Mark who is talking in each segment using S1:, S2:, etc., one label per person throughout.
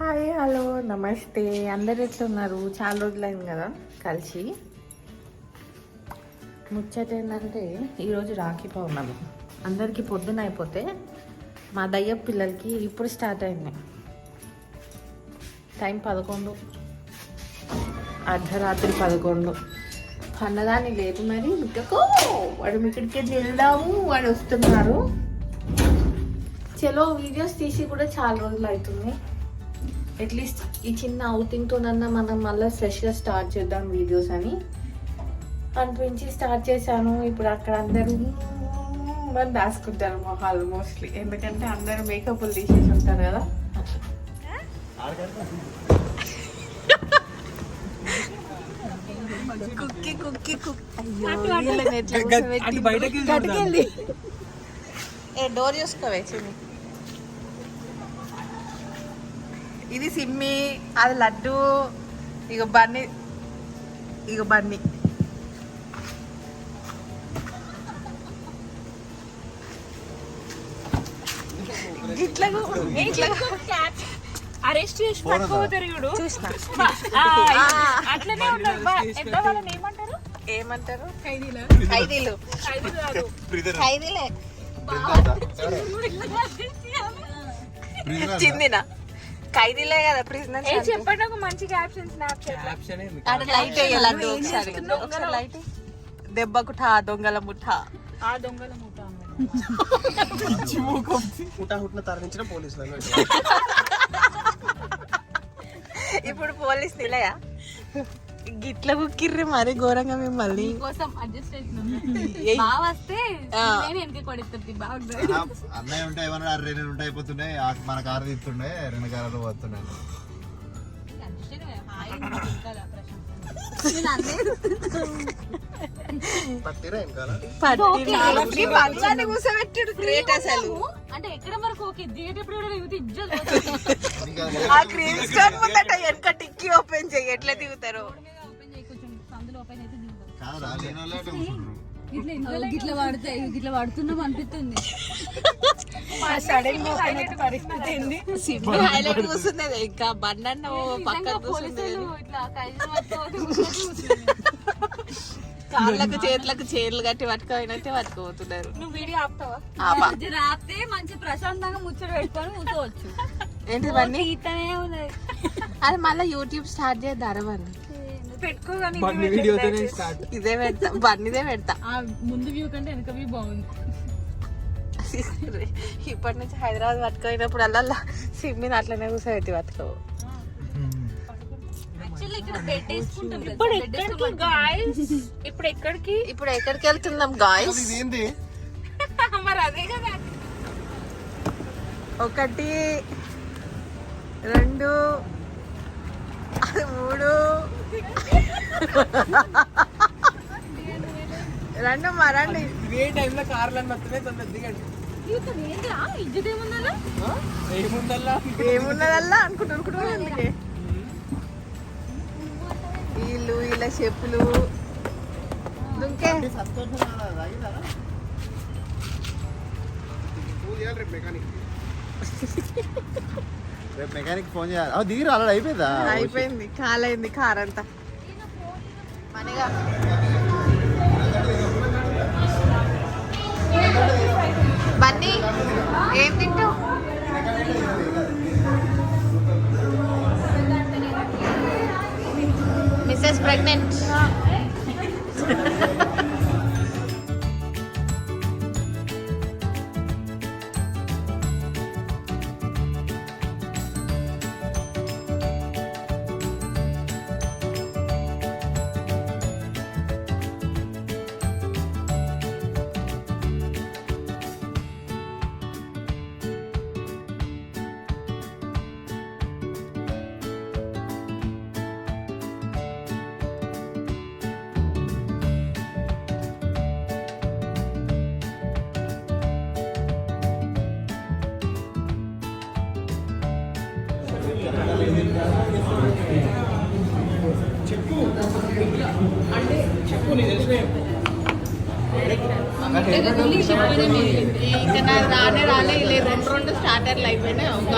S1: Hi hello నమస్తే. అందరు ఎట్లున్నారు? చాలా రోజులైంది కదా కలిసి. ముచ్చట ఏంటంటే ఈరోజు రాఖీ పౌర్ణమి. అందరికీ పొద్దున అయిపోతే మా దయ్య పిల్లలకి ఇప్పుడు స్టార్ట్ అయింది. టైం పదకొండు. అర్ధరాత్రి పదకొండు. అన్నదాన్ని లేదు మరి మిక్కకో వాడు ఇక్కడికి వెళ్దాము వాడు వస్తున్నారు. చలో వీడియోస్ తీసి కూడా చాలా రోజులు అవుతుంది. అట్లీస్ట్ ఈ చిన్న అవుటింగ్తోనన్నా మనం మళ్ళీ ఫ్రెష్గా స్టార్ట్ చేద్దాం వీడియోస్ అని. అనిపించి స్టార్ట్ చేశాను. ఇప్పుడు అక్కడ అందరూ అని దాచుకుంటారు మొహాలు మోస్ట్లీ ఎందుకంటే అందరూ మేకప్లు తీసేసి ఉంటారు కదా. కుక్కి కుక్కి
S2: బయటకి
S1: కుక్కి ఏ డోర్ చూసుకోవే చిన్ని ఇది సిమ్మి అది లడ్డు ఇక బన్నీ ఇక బన్నీ. ఇట్లా
S3: అరెస్ట్ చేసి పట్టుకోపోతారు చూడు అట్లనే ఉన్నారు బా, ఎంత వాళ్ళని ఏమంటారు?
S1: ఏమంటారు?
S3: ఖైదీలా?
S1: ఖైదీలు.
S3: ఖైదీ కాదు.
S1: ఖైదీలే. చిందిన? ఖైదీలే కదా ప్రిజనర్
S3: ఏ చెప్పండి ఒక మంచి క్యాప్షన్
S2: ఏంది?
S1: ఆడ లైట్ వేయాలండి ఒకసారి. ఒకసారి లైట్ దెబ్బకు ఠా దొంగల ముఠా.
S3: ఆ దొంగల
S2: హుటా హుట్న తరలించిన పోలీసులు
S1: ఇప్పుడు పోలీస్ నిలయా? గిట్ల కుక్కిర్రి మరి ఘోరంగా మిమ్మల్ని.
S3: కోసం అడ్జస్ట్ అవుతున్నాం బాగా వస్తే నేను వెనక కొడుతుంది బాగా
S4: అన్నయ్య ఉంటే ఏమన్నా అరే రెండు ఉంటే అయిపోతుండే మన కారు తీస్తుండే రెండు కార్లు పోతున్నాయి
S3: అంటే ఎక్కడ వరకు ఓకే దిగేటప్పుడు.
S1: ఆ క్రీమ్ స్టోన్ ముందట వెనక టిక్కీ ఓపెన్ చెయ్యి ఎట్లా దిగుతారు.
S3: సందులో ఓపెన్ అయితే
S5: గిట్ల వాడుతున్నాం అనిపిస్తుంది.
S1: హైలైట్ కూర్చున్నది. ఇంకా బండన్న పక్కన
S3: ఇట్లా
S1: కాళ్ళకు చేతులకు చీరలు కట్టి పట్టుకోయినట్టే పట్టుకోబోతున్నారు
S3: నువ్వు వీడియో ఆపుతావా?
S5: మంచి ప్రశాంతంగా ముచ్చట పెట్టుకొని కూర్చోవచ్చు.
S1: ఏంటి ఇవన్నీ?
S5: ఇతనే ఉన్నది.
S1: అది మళ్ళీ యూట్యూబ్ స్టార్ట్ చేద్దాం అవన్నీ
S3: పెట్టుకోగానే
S1: ఇదే పెడతా. బండిదే పెడతా
S3: ఆ ముందు వ్యూ కంటే వెనక వ్యూ బాగుంది.
S1: ఇప్పటి నుంచి హైదరాబాద్ పట్టుకోయినప్పుడు అలా సిమ్మిని అట్లనే కూర్చోబెట్టి పట్టుకో
S5: యాక్చువల్లీ ఇక్కడ బెడ్ వేసుకుంటాం కదా,
S3: ఇప్పుడు
S5: bed
S3: ఎక్కడికి? గాయస్ ఇప్పుడు ఎక్కడికి?
S1: ఇప్పుడు ఎక్కడికి వెళ్తున్నాం గాయస్
S4: ఇది ఏంది
S3: మరి అదే కదా.
S1: ఒకటి రెండు అది మూడు. రెండు మరండి
S2: ఇదే టైంలో కార్లు అని వస్తున్నాయి తొందర దిగండి.
S1: ఏమున్నదల్లా? అనుకుంటున్నాను అందుకే వీళ్ళు వీళ్ళ చెప్పులు. దుంకే.
S4: రేపు మెకానిక్ రేపు మెకానిక్ ఫోన్ చేయాలి. అవి దిగి రాలే అయిపోయిందా?
S1: అయిపోయింది. కాలైంది కార్ అంతా పనిగా బన్నీ ఏం తింటావు? Missus pregnant. చెప్పు అంటే చెప్పు నీ తెలిసిన రానే రాలే ఇలా రెండు రెండు స్టార్టర్లు అయిపోయినాయి ఒక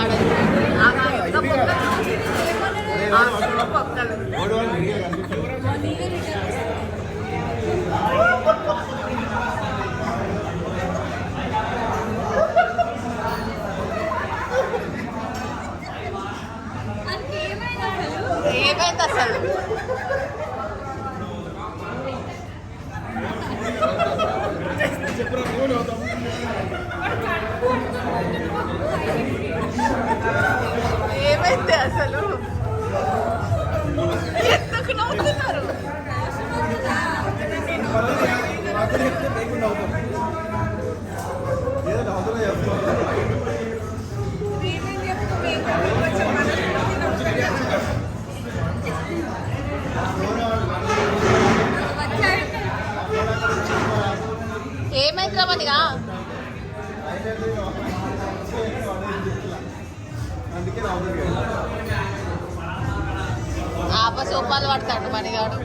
S1: ఆప సోపాలు పడతాడు మణిగాడు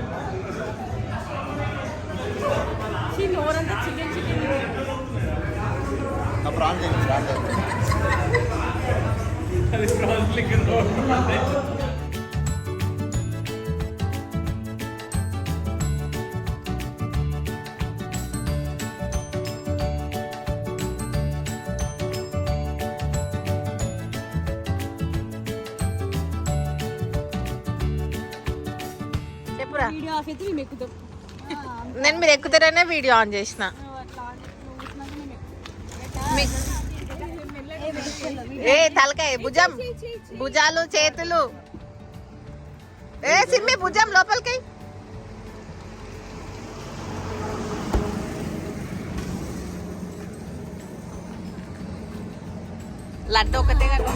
S4: ఆ ప్రాణ్
S1: చెప్పురా?
S5: వీడియో ఆఫ్ అయితే మేము ఎక్కుతాం.
S1: నేను మీరు ఎక్కుతారనే వీడియో ఆన్ చేసిన. ఏ తలకాయ భుజం. భుజాలు చేతులు. ఏ సిమ్మి భుజం లోపలికి. లడ్డు ఒకటే కదా.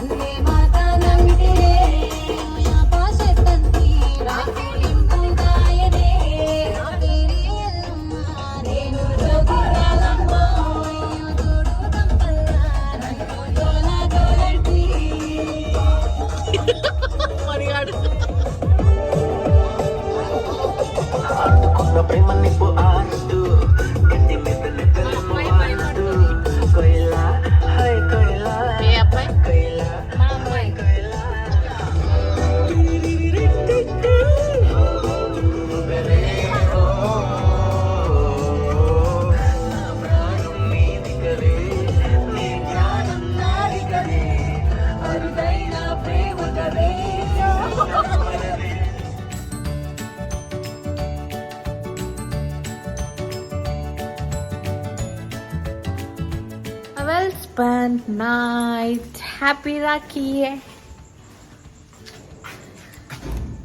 S1: స్పెండ్ నైట్ హ్యాపీ రాఖీ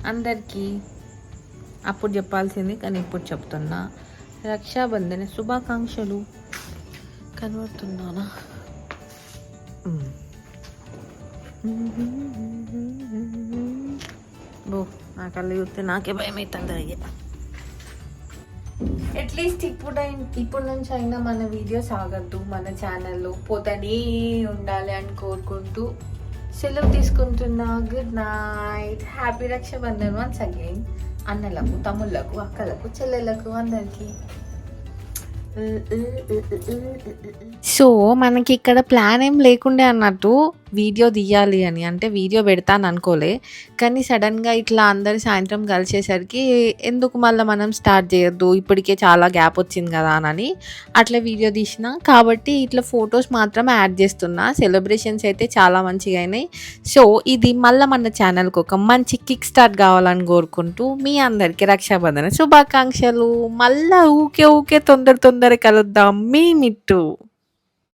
S1: అందరికీ అప్పుడు చెప్పాల్సింది కానీ ఇప్పుడు చెప్తున్నా. రక్షాబంధన శుభాకాంక్షలు. కనబడుతున్నానా. బో నా కళ్ళు చూస్తే నాకే భయం అవుతుంది అయ్యా. అట్లీస్ట్ ఇప్పుడు ఇప్పుడు నుంచి అయినా మన వీడియోస్ ఆగద్దు మన ఛానల్లో పోతనే ఉండాలి అని కోరుకుంటూ సెలవు తీసుకుంటున్నా. Good night happy Rakshabandhan once again అన్నలకు తమ్ముళ్ళకు అక్కలకు చెల్లెళ్ళకు అందరికీ. సో మనకి ఇక్కడ ప్లాన్ ఏం లేకుండే అన్నట్టు వీడియో తీయాలి అని అంటే వీడియో పెడతాను అనుకోలే. కానీ సడన్గా ఇట్లా అందరు సాయంత్రం కలిసేసరికి ఎందుకు మళ్ళీ మనం స్టార్ట్ చేయొద్దు ఇప్పటికే చాలా గ్యాప్ వచ్చింది కదా అని అట్లా వీడియో తీసిన. కాబట్టి ఇట్లా ఫొటోస్ మాత్రం యాడ్ చేస్తున్నా. సెలబ్రేషన్స్ అయితే చాలా మంచిగా అయినాయి. సో ఇది మళ్ళీ మన ఛానల్కి ఒక మంచి కిక్ స్టార్ట్ కావాలని కోరుకుంటూ మీ అందరికీ రక్షాబంధన శుభాకాంక్షలు. మళ్ళా ఊకే ఊకే తొందర తొందర కలుద్దాం. మీ మిట్టు.